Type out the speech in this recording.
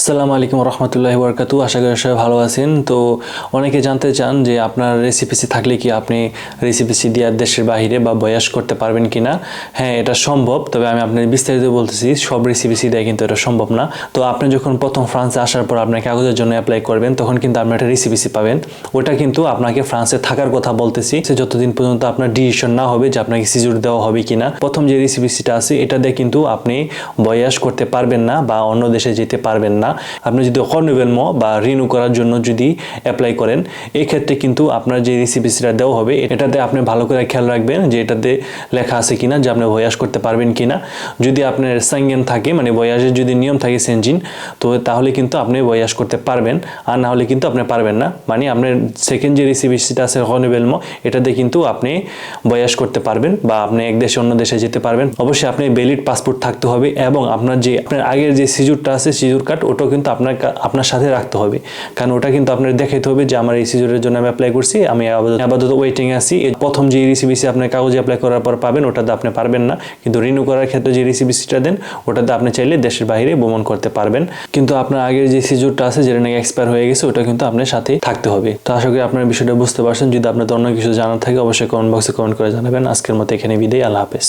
আসসালামু আলাইকুম রহমতুল্লাহি বরকাতু। আশা করি সবাই ভালো আছেন। তো অনেকে জানতে চান যে আপনার রেসিপিসি থাকলে কি আপনি রেসিপিসি দিয়ে দেশের বাইরে বা বয়াস করতে পারবেন কি না হ্যাঁ এটা সম্ভব। তবে আমি আপনার বিস্তারিত বলতেছি, সব রেসিপিসি দেয় কিন্তু এটা সম্ভব না। তো আপনি যখন প্রথম ফ্রান্সে আসার পর আপনার কাগজের জন্য অ্যাপ্লাই করবেন, তখন কিন্তু আপনি একটা রেসিপিসি পাবেন। ওটা কিন্তু আপনাকে ফ্রান্সে থাকার কথা বলতেছি। সে যতদিন পর্যন্ত আপনার ডিসিশন না হবে যে আপনাকে সিজুর দেওয়া হবে কি না প্রথম যে রেসিপিসিটা আছে, এটা দিয়ে কিন্তু আপনি বয়াস করতে পারবেন না বা অন্য দেশে যেতে পারবেন না। আপনি যদি অনিবেলম বা রিনিউ করার জন্য যদি অ্যাপ্লাই করেন এই ক্ষেত্রে কিন্তু আপনার যে রেসিপিসিটা দেওয়া হবে, এটাতে আপনি ভালো করে খেয়াল রাখবেন যে এটাতে লেখা আছে কিনা, যে আপনি ভয়াস করতে পারবেন কিনা। যদি আপনার স্যাঙ্গেন থাকে মানে ভয়াসের যদি নিয়ম থাকে সেঞ্জিন তো তাহলে কিন্তু আপনি ভয়াস করতে পারবেন। আর না হলে কিন্তু আপনি পারবেন না। মানে আপনার সেকেন্ড যে রেসিপিসিটা আছে অনিবেলম এটাতে কিন্তু আপনি বয়াস করতে পারবেন বা আপনি এক দেশে অন্য দেশে যেতে পারবেন। অবশ্যই আপনি ভ্যালিড পাসপোর্ট থাকতে হবে এবং আপনার যে, আপনার আগের যে সিজুরটা আছে, সিজুর কার্ড ওটাও কিন্তু আপনার আপনার সাথে রাখতে হবে। কারণ ওটা কিন্তু আপনার দেখাইতে হবে যে আমার এই সিজুরের জন্য আমি অ্যাপ্লাই করছি, আমি আপাতত- ওয়েটিং আছি। প্রথম যে রিসিবিসি আপনার কাগজে অ্যাপ্লাই করার পর পাবেন, ওটাতে আপনি পারবেন না। কিন্তু রিনিউ করার ক্ষেত্রে যে রিসিবিসিটা দেন, ওটাতে আপনি চাইলে দেশের বাইরে ভ্রমণ করতে পারবেন। কিন্তু আপনার আগের যে সিজুরটা আছে, যেটা নাকি এক্সপায়ার হয়ে গেছে, ওটা কিন্তু আপনার সাথে থাকতে হবে। তো আশা করি আপনার বিষয়টা বুঝতে পারছেন। যদি আপনার অন্য কিছু জানার থাকে, অবশ্যই কমেন্ট বক্সে কমেন্ট করে জানাবেন। আজকের মতো এখানে বিদায়। আল্লাহ হাফেজ।